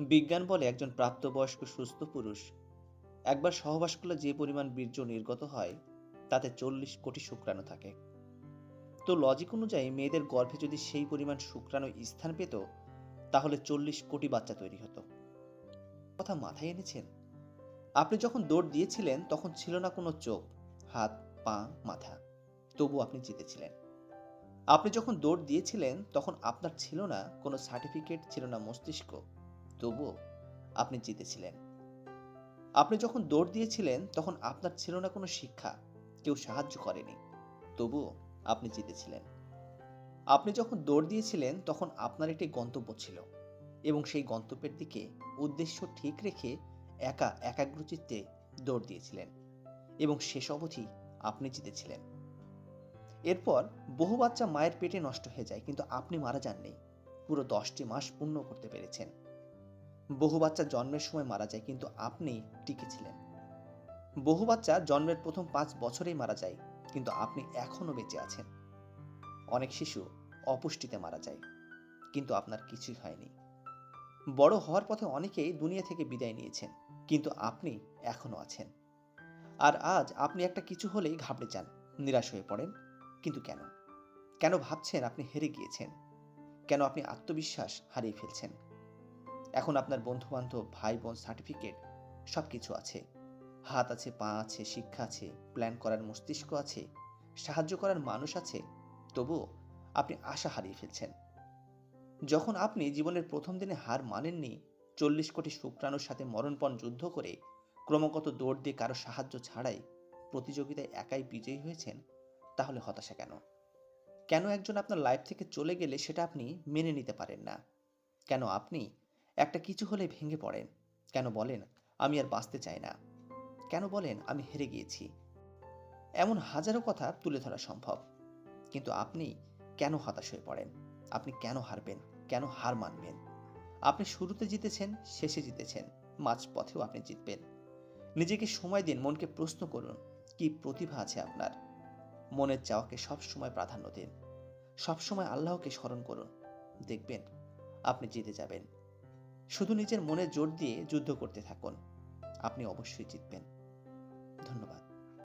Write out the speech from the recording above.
বিজ্ঞান বলে একজন প্রাপ্তবয়স্ক সুস্থ পুরুষ। একবার সহবাস করলে যে পরিমাণ বীর্য নির্গত হয়, তাতে চল্লিশ কোটি শুক্রাণু থাকে। তো লজিক অনুযায়ী মেয়েদের গর্ভে যদি সেই পরিমাণ শুক্রাণু স্থান পেত, তাহলে চল্লিশ কোটি বাচ্চা তৈরি হতো। কথা মাথায় এনেছেন? আপনি যখন দৌড় দিয়েছিলেন, তখন ছিল না কোনো চোখ, হাত, পা, মাথা। তবু আপনি জিতেছিলেন। আপনি যখন দৌড় দিয়েছিলেন, তখন আপনার ছিল না কোনো সার্টিফিকেট ছিল না মস্তিষ্ক। তবুও আপনি জিতেছিলেন। আপনি যখন দৌড় দিয়েছিলেন, তখন আপনার ছিল না কোনো শিক্ষা, কেউ সাহায্য করেনি। তবুও আপনি জিতেছিলেন। আপনি যখন দৌড় দিয়েছিলেন, তখন আপনার একটি গন্তব্য ছিল এবং সেই গন্তব্যের দিকে উদ্দেশ্য ঠিক রেখে একা একাগ্রচিত্তে দৌড় দিয়েছিলেন এবং শেষ অবধি আপনি জিতেছিলেন। এরপর বহু বাচ্চা মায়ের পেটে নষ্ট হয়ে যায়, কিন্তু আপনি মারা যাননি। পুরো দশটি মাস পূর্ণ করতে পেরেছেন। বহু বাচ্চা জন্মের সময় মারা যায়, কিন্তু আপনি টিকেছিলেন বহু বাচ্চা জন্মের প্রথম পাঁচ বছরেই মারা যায়, কিন্তু আপনি এখনও বেঁচে আছেন। অনেক শিশু অপুষ্টিতে মারা যায়, কিন্তু আপনার কিছুই হয়নি। বড় হওয়ার পথে অনেকেই দুনিয়া থেকে বিদায় নিয়েছেন, কিন্তু আপনি এখনও আছেন। আর আজ আপনি একটা কিছু হলেই ঘাবড়ে যান, নিরাশ হয়ে পড়েন, কিন্তু কেন? কেন ভাবছেন আপনি হেরে গিয়েছেন? কেন আপনি আত্মবিশ্বাস হারিয়ে ফেলছেন? এখন আপনার বন্ধু বান্ধব ভাই বোন সার্টিফিকেট সব কিছু আছে। হাত আছে, পা আছে, শিক্ষা আছে প্ল্যান করার মস্তিষ্ক আছে, সাহায্য করার মানুষ আছে, তবুও আপনি আশা হারিয়ে ফেলছেন। যখন আপনি জীবনের প্রথম দিনে হার মানেননি, চল্লিশ কোটি শুক্রাণুর সাথে মরণপণ যুদ্ধ করে ক্রমাগত দৌড় দিয়ে কারও সাহায্য ছাড়াই প্রতিযোগিতায় একাই বিজয়ী হয়েছেন, তাহলে হতাশা কেন? কেন একজন আপনার লাইফ থেকে চলে গেলে সেটা আপনি মেনে নিতে পারেন না? কেন আপনি একটা কিছু হলে ভেঙে পড়েন। কেন বলেন, আমি আর বাঁচতে চাই না। কেন বলেন, আমি হেরে গিয়েছি। এমন হাজারো কথা তুলে ধরা সম্ভব। কিন্তু আপনি কেন হতাশ হয়ে পড়েন? আপনি কেন হারবেন? কেন হার মানবেন? আপনি শুরুতে জিতেছেন, শেষে জিতেছেন। মাঝ পথেও আপনি জিতবেন। নিজেকে সময় দিন, মনকে প্রশ্ন করুন, কি প্রতিভা আছে আপনার? মনের চাওয়াকে সবসময় প্রাধান্য দিন। সবসময় আল্লাহকে স্মরণ করুন। দেখবেন, আপনি জিতে যাবেন। শুধু নিজের মনে জোর দিয়ে যুদ্ধ করতে থাকুন। আপনি অবশ্যই জিতবেন। ধন্যবাদ।